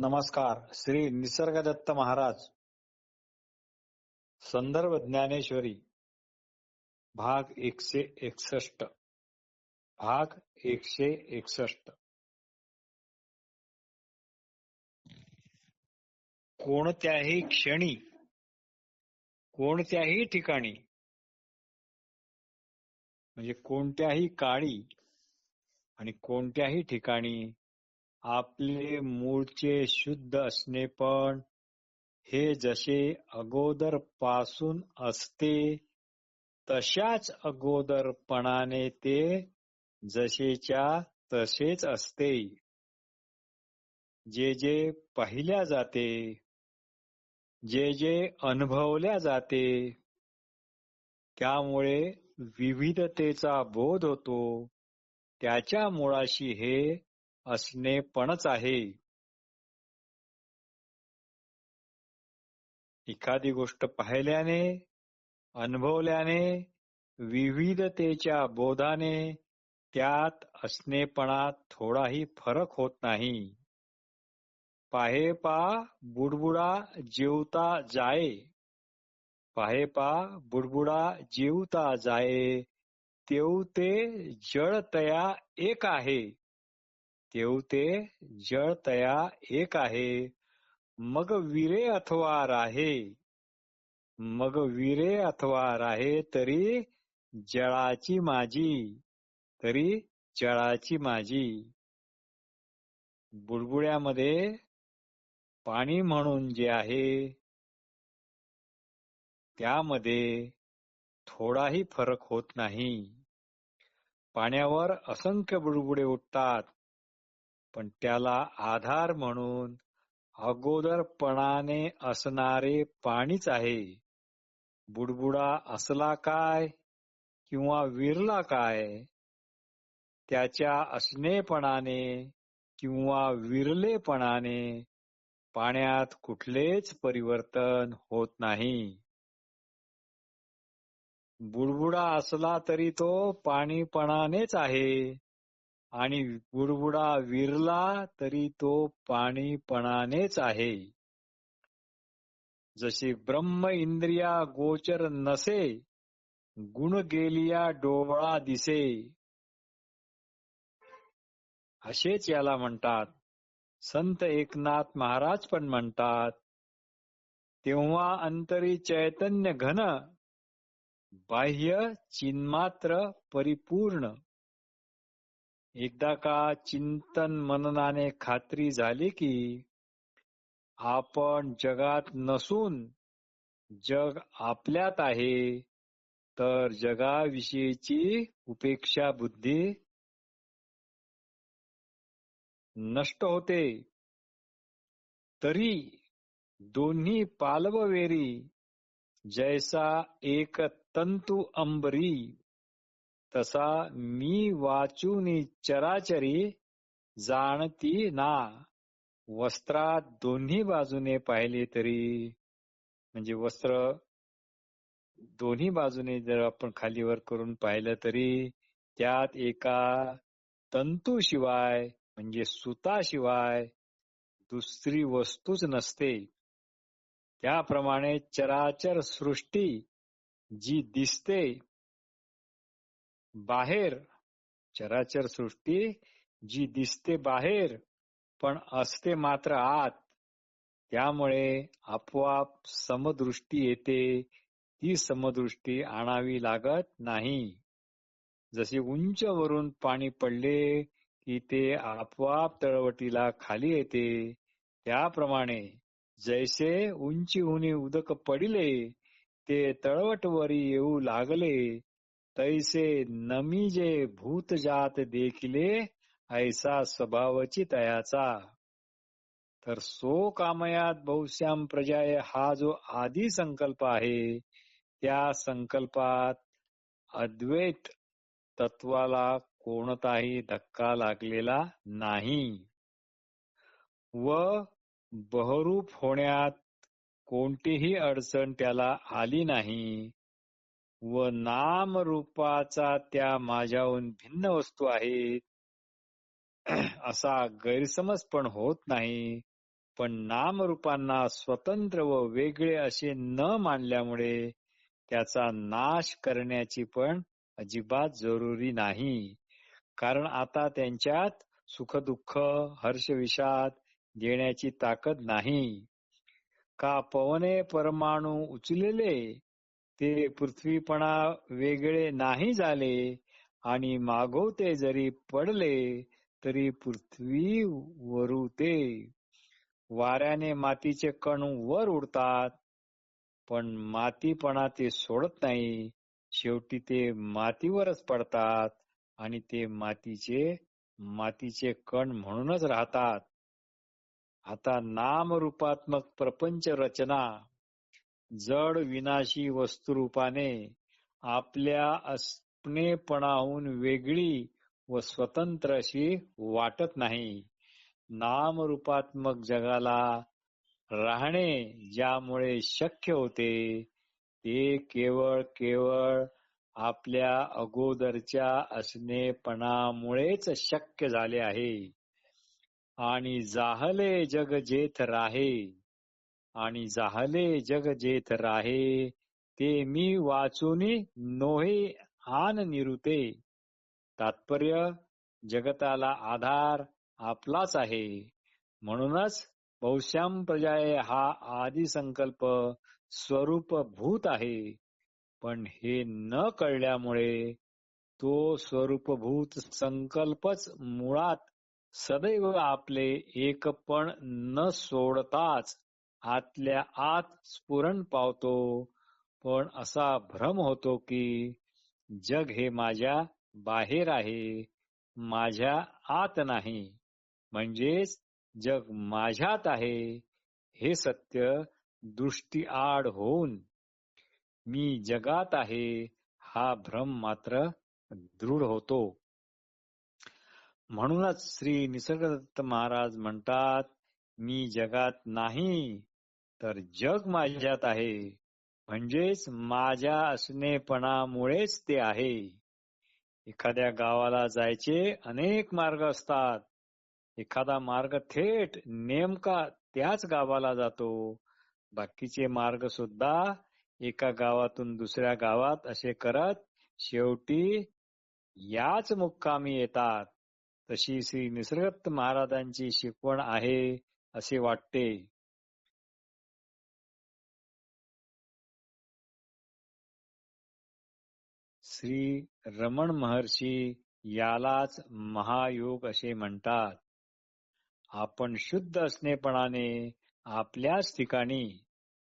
नमस्कार श्री निसर्गदत्त महाराज. संदर्भ ज्ञानेश्वरी भाग एकशे एकसष्ट. भाग एकशे एकसष्ट. कोणत्याही क्षणी कोणत्याही ठिकाणी म्हणजे कोणत्याही काळी आणि कोणत्याही ठिकाणी आपले मूळचे शुद्ध असणे पण. हे जसे अगोदरपासून असते तशाच अगोदरपणाने ते जसेच्या तसेच असते. जे जे पाहिल्या जाते जे जे अनुभवल्या जाते त्यामुळे विविधतेचा बोध होतो त्याच्या मुळाशी हे असणे पणच आहे. एखादी गोष्ट पाहिल्याने अनुभवल्याने विविधतेच्या बोधाने त्यात असणेपणात थोडाही फरक होत नाही. पाहे पा बुडबुडा जेवता जाये. पाहे पा बुडबुडा जेवता जाये. तेव ते जळ तया एक आहे. तेवते जळ तया एक आहे. मग विरे अथवा राहे. मग विरे अथवा राहे तरी जळाची माझी तरी जळाची माझी बुडबुड्यामध्ये पाणी म्हणून जे आहे त्यामध्ये थोडाही फरक होत नाही. पाण्यावर असंख्य बुडबुडे उठतात. पण त्याला आधार म्हणून अगोदरपणाने असणारे पाणीच आहे. बुडबुडा असला काय किंवा विरला काय त्याच्या असणेपणाने किंवा विरलेपणाने पाण्यात कुठलेच परिवर्तन होत नाही. बुडबुडा असला तरी तो पाणीपणानेच आहे. आणि बुडबुडा विरला तरी तो पाणीपणानेच आहे. जशी ब्रह्म इंद्रिया गोचर नसे गुण गेलिया डोळा दिसे. असेच याला म्हणतात. संत एकनाथ महाराज पण म्हणतात तेव्हा अंतरी चैतन्य घन बाह्य चिन्मात्र परिपूर्ण. एकदा का चिंतन मननाने खात्री झाली की आपण जगात नसून जग आपल्यात आहे तर जगाविषयीची उपेक्षा बुद्धी नष्ट होते. तरी दोन्ही पालववेरी जैसा एक तंतु अंबरी तसा मी वाचूनी चराचरी जाणती ना. वस्त्रात दोन्ही बाजूने पाहिले तरी म्हणजे वस्त्र दोन्ही बाजूने जर आपण खालीवर करून पाहिलं तरी त्यात एका तंतू शिवाय म्हणजे सुताशिवाय दुसरी वस्तूच नसते. त्याप्रमाणे चराचर सृष्टी जी दिसते बाहेर. चराचर सृष्टी जी दिसते बाहेर पण असते मात्र आत. त्यामुळे आपोआप समदृष्टी येते. ती समदृष्टी आणावी लागत नाही. जसे उंच वरून पाणी पडले की ते आपोआप तळवटीला खाली येते. त्याप्रमाणे जैसे उंची उदक पडिले ते तळवटवरी येऊ लागले. तैसे नमी जे भूत जात देखिले ऐसा स्वभावची तयाचा तर सो कामयात बहुश्याम प्रजाय हा जो आदी संकल्प आहे त्या संकल्पात अद्वैत तत्वाला कोणताही धक्का लागलेला नाही. व बहरूप होण्यात कोणतीही अडचण त्याला आली नाही. व नाम रूपाचा त्या माझ्याहून भिन्न वस्तू आहेत असा गैरसमज पण होत नाही. पण नामरूपांना स्वतंत्र व वेगळे असे न मानल्यामुळे त्याचा नाश करण्याची पण अजिबात जरुरी नाही. कारण आता त्यांच्यात सुखदुःख हर्षविषाद देण्याची ताकद नाही. का पवने परमाणू उचलेले? ते पृथ्वीपणा वेगळे नाही झाले आणि मागवते जरी पडले तरी पृथ्वी वरुते. वाऱ्याने मातीचे कण वर उडतात पण मातीपणा ते सोडत नाही. शेवटी ते मातीवरच पडतात आणि ते मातीचे मातीचे कण म्हणूनच राहतात. आता नामरूपात्मक प्रपंच रचना. जड विनाशी वस्तुरूपाने आपल्या असणेपणाहून वेगळी व स्वतंत्र अशी वाटत नाही. नामरूपात्मक जगाला राहणे ज्यामुळे शक्य होते ते केवळ केवळ आपल्या अगोदरच्या असणेपणामुळेच शक्य झाले आहे. आणि जाहले जग जेथ राहे आणि जाहले जग जेथ राहे. ते मी वाचूनी नोहे आन निरुते. तात्पर्य जगताला आधार आपलाच आहे. म्हणूनच बहुश्याम प्रजाय हा आदी संकल्प स्वरूप भूत आहे. पण हे न कळल्यामुळे तो स्वरूपभूत संकल्पच मुळात सदैव आपले एकपण न सोडताच आतल्या आत स्फुरण पावतो. पण असा भ्रम होतो की जग हे माझ्या बाहेर आहे माझ्या आत नाही. म्हणजेच जग माझ्यात आहे हे सत्य दृष्टी आड होऊन मी जगात आहे हा भ्रम मात्र दृढ होतो. म्हणूनच श्री निसर्गदत्त महाराज म्हणतात मी जगात नाही तर जग माझ्यात आहे. म्हणजेच माझ्या असणेपणामुळेच ते आहे. एखाद्या गावाला जायचे अनेक मार्ग असतात. एखादा मार्ग थेट नेमका त्याच गावाला जातो. बाकीचे मार्ग सुद्धा एका गावातून दुसऱ्या गावात असे करत शेवटी याच मुक्कामी येतात. तशी श्री निसर्गत महाराजांची शिकवण आहे. असे वाटते. श्री रमण महर्षी यालाच महायोग असे म्हणतात. आपण शुद्ध असणेपणाने आपल्याच ठिकाणी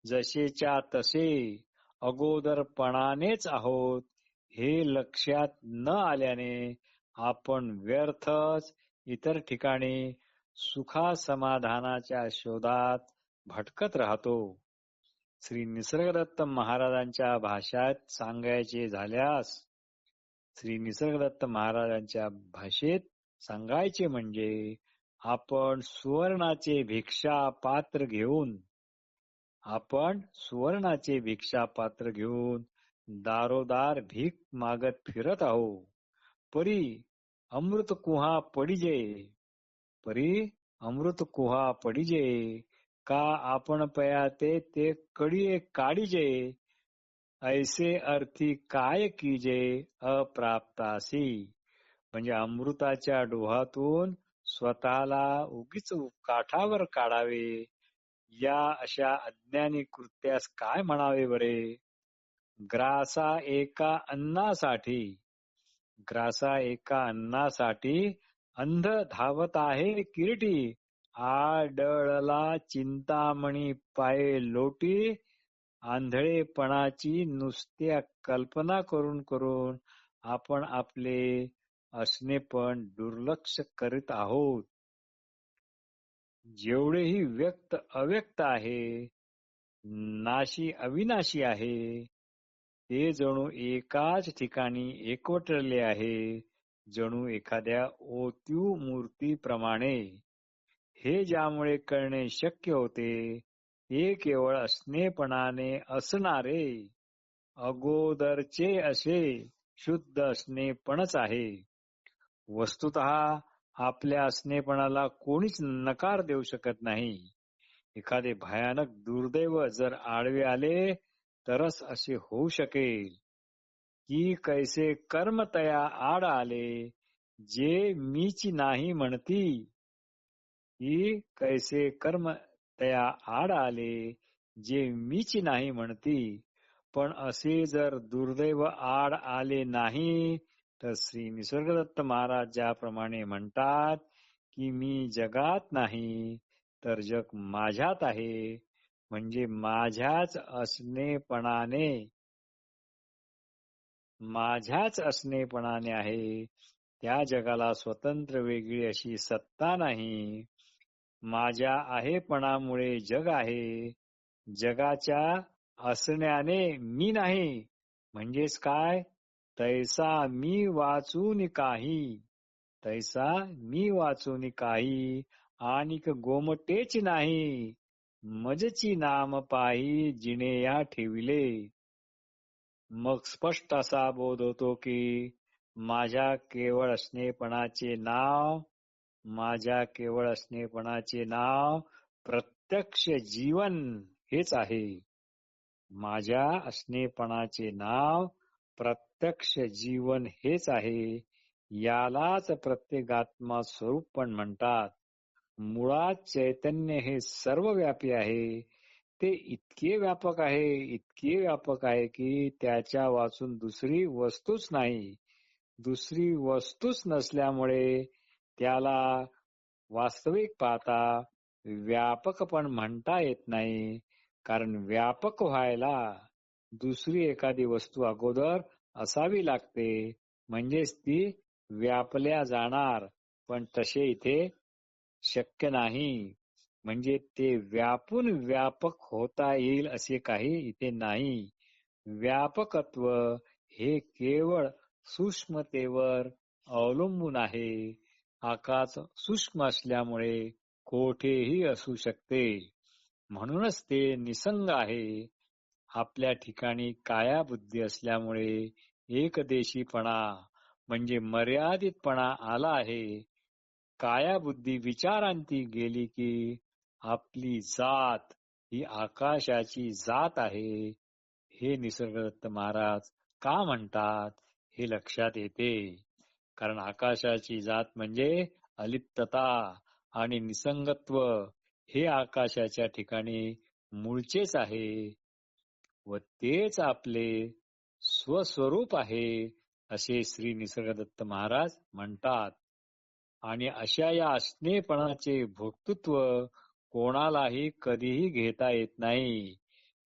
जसेच्या तसे अगोदरपणानेच आहोत हे लक्षात न आल्याने आपण व्यर्थच इतर ठिकाणी सुखा समाधानाच्या शोधात भटकत राहतो. श्री निसर्गदत्त महाराजांच्या भाषात सांगायचे झाल्यास श्री निसर्गदत्त महाराजांच्या भाषेत सांगायचे म्हणजे आपण सुवर्णाचे भिक्षा पात्र घेऊन आपण सुवर्णाचे भिक्षा पात्र घेऊन दारोदार भीक मागत फिरत आहो. परी अमृत कुहा पडिजे परी अमृत कुहा पडीजे का आपण पयाते ते कडिये काढीजे ऐसे अर्थी काय कीजे अप्राप्तासी? म्हणजे अमृताच्या डोहातून स्वतःला उगीच काठावर काढावे. या अशा अज्ञानी कृत्यास काय म्हणावे बरे? ग्रासा एका अन्नासाठी ग्रासा एका अन्नासाठी अंध धावत आहे किरीटी. आडळला चिंतामणी पाये लोटी. आंधळेपणाची नुसत्या कल्पना करून करून आपण आपले असणे पण दुर्लक्ष करीत आहोत. जेवढेही व्यक्त अव्यक्त आहे नाशी अविनाशी आहे ते जणू एकाच ठिकाणी एकवटले आहे. जणू एखाद्या ओतीव मूर्तीप्रमाणे. हे ज्यामुळे करणे शक्य होते हे केवळ असणेपणाने असणारे. अगोदरचे असे शुद्ध असणेपणच आहे. वस्तुत आपल्या असणेपणाला कोणीच नकार देऊ शकत नाही. एखादे भयानक दुर्दैव जर आडवे आले तरच असे होऊ शकेल. की कैसे कर्म तया आड आले जे मीची नाही म्हणती? की कैसे कर्म तया आड आले जे मीची नाही म्हणती? पण असे जर दुर्दैव आड आले नाही तर श्री निसर्गदत्त महाराज ज्याप्रमाणे म्हणतात की मी जगात नाही तर जग माझ्यात आहे. म्हणजे माझ्याच असणेपणाने माझ्याच असणेपणाने आहे. त्या जगाला स्वतंत्र वेगळी अशी सत्ता नाही. माझ्या आहेपणामुळे जग आहे. जगाच्या असण्याने मी नाही. म्हणजेच काय? तैसा मी वाचून काही. तैसा मी वाचून काही. आणि गोमटेच नाही. मजची नाम पाही जिने या ठेविले. मग स्पष्ट असा बोध होतो की माझ्या केवळ असणेपणाचे नाव माझ्या केवळ असणेपणाचे नाव प्रत्यक्ष जीवन हेच आहे. माझ्या असणेपणाचे नाव प्रत्यक्ष जीवन हेच आहे. यालाच प्रत्येगात्मा स्वरूप पण म्हणतात. मुळात चैतन्य हे सर्वव्यापी आहे. ते इतके व्यापक आहे इतके व्यापक आहे की त्याच्या वाचून दुसरी वस्तूच नाही. दुसरी वस्तूच नसल्यामुळे त्याला वास्तविक पाहता व्यापक पण म्हणता येत नाही. कारण व्यापक व्हायला दुसरी एखादी वस्तू अगोदर असावी लागते. म्हणजेच ती व्यापल्या जाणार. पण तसे इथे शक्य नाही. म्हणजे ते व्यापून व्यापक होता येईल असे काही इथे नाही. व्यापकत्व हे केवळ सूक्ष्मतेवर अवलंबून आहे. आकाश सूक्ष्म असल्यामुळे कोठेही असू शकते. म्हणूनच ते निसंग आहे. आपल्या ठिकाणी काया बुद्धी असल्यामुळे एकदेशीपणा म्हणजे मर्यादितपणा आला आहे. काया बुद्धी विचारांती गेली की आपली जात ही आकाशाची जात आहे. हे निसर्गदत्त महाराज का म्हणतात हे लक्षात येते. कारण आकाशाची जात म्हणजे अलिप्तता आणि निसंगत्व हे आकाशाच्या ठिकाणी मूळचेच आहे व तेच आपले स्वस्वरूप आहे असे श्री निसर्गदत्त महाराज म्हणतात. आणि अशा या असणेपणाचे भोक्तृत्व कोणालाही कधीही घेता येत नाही.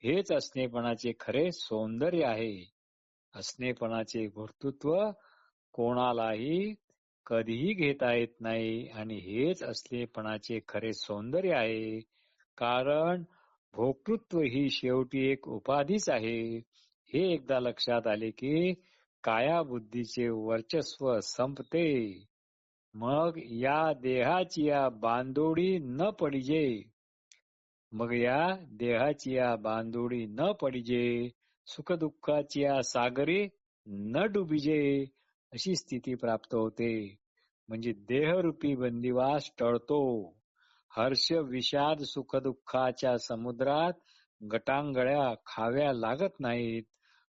हेच असणेपणाचे खरे सौंदर्य आहे. असणेपणाचे भोक्तृत्व कोणालाही कधीही घेता येत नाही आणि हेच असलेपणाचे खरे सौंदर्य आहे. कारण भोक्तृत्व ही शेवटी एक उपाधीच आहे. हे एकदा लक्षात आले की काया बुद्धीचे वर्चस्व संपते. मग या देहाची या बांधोडी न पडिजे. मग या देहाची या बांधोडी न पडिजे. सुखदुःखाची या सागरी न डुबिजे अशी स्थिती प्राप्त होते. म्हणजे देहरूपी बंदिवास टळतो. हर्ष विषाद सुखदुःखाच्या समुद्रात गटांगळ्या खाव्या लागत नाहीत.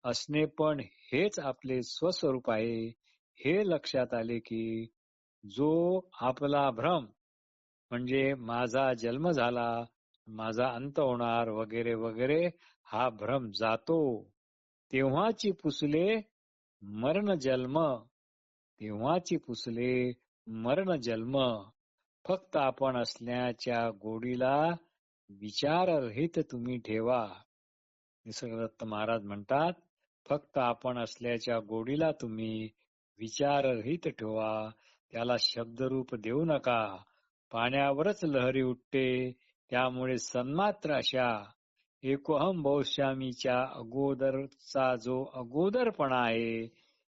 असणे पण हेच आपले स्वस्वरूप आहे. हे लक्षात आले की जो आपला भ्रम म्हणजे माझा जन्म झाला माझा अंत होणार वगैरे वगैरे हा भ्रम जातो. तेव्हाची पुसले मरण जन्म. तेव्हाची पुसले मरण जन्म. फक्त आपण असण्याच्या गोडीला विचाररहित तुम्ही ठेवा. निसर्गदत्त महाराज म्हणतात फक्त आपण असल्याच्या गोडीला तुम्ही विचाररहित ठेवा. त्याला शब्दरूप देऊ नका. पाण्यावरच लहरी उठते त्यामुळे सन्मात्र अशा. एकोहम बहुश्यामीच्या अगोदरचा जो अगोदरपणा आहे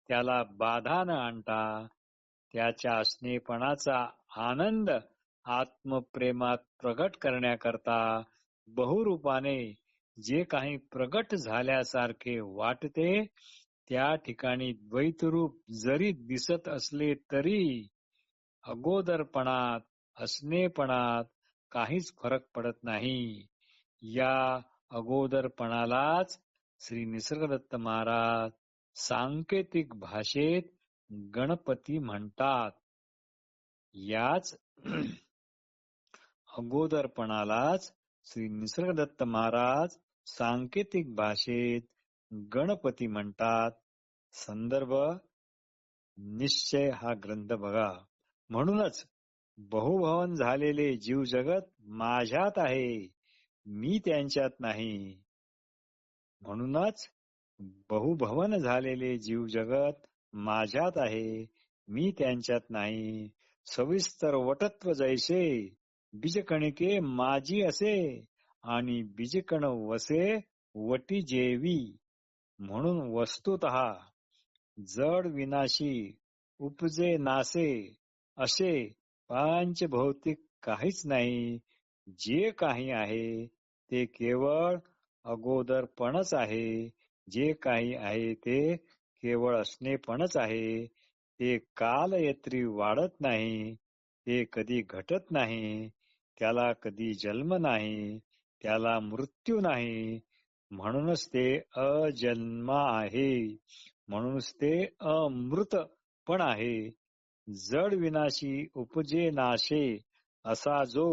त्याला बाधा न आणता त्याच्या स्नेहपणाचा आनंद आत्मप्रेमात प्रगट करण्याकरता बहुरूपाने जे काही प्रगट झाल्यासारखे वाटते त्या ठिकाणी द्वैतरूप जरी दिसत असले तरी अगोदरपणात असणेपणात काहीच फरक पडत नाही. या अगोदरपणालाच श्री निसर्गदत्त महाराज सांकेतिक भाषेत गणपती म्हणतात. याच अगोदरपणालाच श्री निसर्गदत्त महाराज सांकेतिक भाषेत गणपती म्हणतात. संदर्भ निश्चय हा ग्रंथ बघा. म्हणूनच बहुभवन झालेले जीव जगत माझ्यात आहे. मी त्यांच्यात नाही. म्हणूनच बहुभवन झालेले जीव जगत माझ्यात आहे. मी त्यांच्यात नाही. सविस्तर वटत्व जैसे बीजकणिके माझी असे आणि बीजकण वसे वटी जेवी. म्हणून वस्तुत जड विनाशी उपजे नासे असे पांच भौतिक काहीच नाही. जे काही आहे ते केवळ अगोदरपणच आहे. जे काही आहे ते केवळ असणेपणच आहे. ते कालयत्री वाढत नाही. ते कधी घटत नाही. त्याला कधी जन्म नाही. त्याला मृत्यू नाही. म्हणूनच ते अजन्म आहे. म्हणूनच ते अमृत पण आहे. जड विनाशी उपजे नाशे असा जो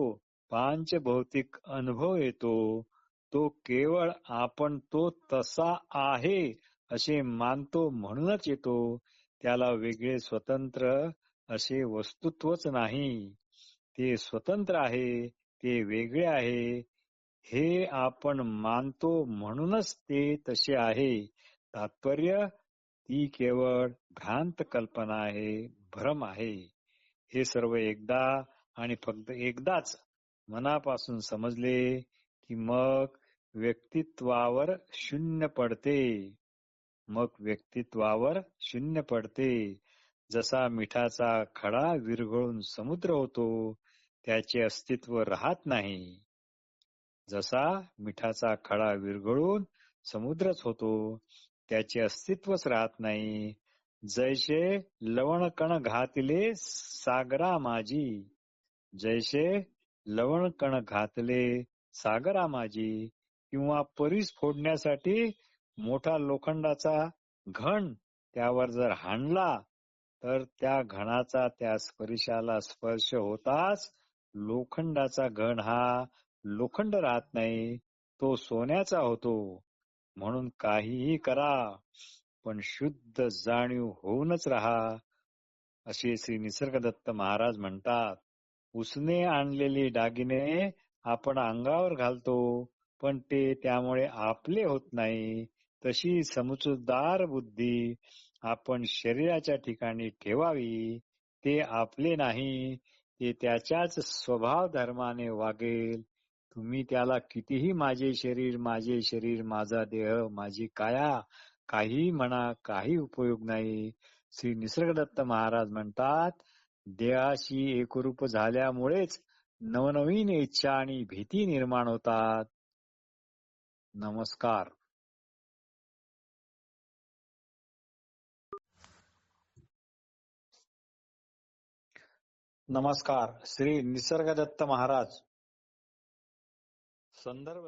पांचभौतिक अनुभव येतो तो केवळ आपण तो तसा आहे असे मानतो म्हणूनच येतो. त्याला वेगळे स्वतंत्र असे वस्तुत्वच नाही. ते स्वतंत्र आहे ते वेगळे आहे हे आपण मानतो म्हणूनच ते तसे आहे. तात्पर्य ती केवळ भ्रांत कल्पना आहे भ्रम आहे. हे सर्व एकदा आणि फक्त एकदाच मनापासून समजले की मग व्यक्तित्वावर शून्य पडते. मग व्यक्तित्वावर शून्य पडते. जसा मिठाचा खडा विरघळून समुद्र होतो त्याचे अस्तित्व राहत नाही. जसा मिठाचा खडा विरघळून समुद्रच होतो त्याचे अस्तित्वच राहत नाही. जैसे लवण कण घातले सागरा माझी जैसे लवण कण घातले सागरा माझी किंवा परीस फोडण्यासाठी मोठा लोखंडाचा घण त्यावर जर हाणला तर त्या घणाचा त्या स्पर्शाला स्पर्श होताच लोखंडाचा घण हा लोखंड राहत नाही. तो सोन्याचा होतो. म्हणून काहीही करा पण शुद्ध जाणीव होऊनच राहा असे श्री निसर्गदत्त महाराज म्हणतात. उसने आणलेले दागिने आपण अंगावर घालतो पण ते त्यामुळे आपले होत नाही. तशी समजूतदार बुद्धी आपण शरीराच्या ठिकाणी ठेवावी. ते आपले नाही ते त्याच्याच स्वभाव धर्माने वागेल. तुम्ही त्याला कितीही माझे शरीर माझे शरीर माझा देह माझी काया काही म्हणा काही उपयोग नाही. श्री निसर्गदत्त महाराज म्हणतात देहाशी एकरूप झाल्यामुळेच नवनवीन इच्छा आणि भीती निर्माण होतात. नमस्कार. नमस्कार. श्री निसर्गदत्त महाराज. संदर्भ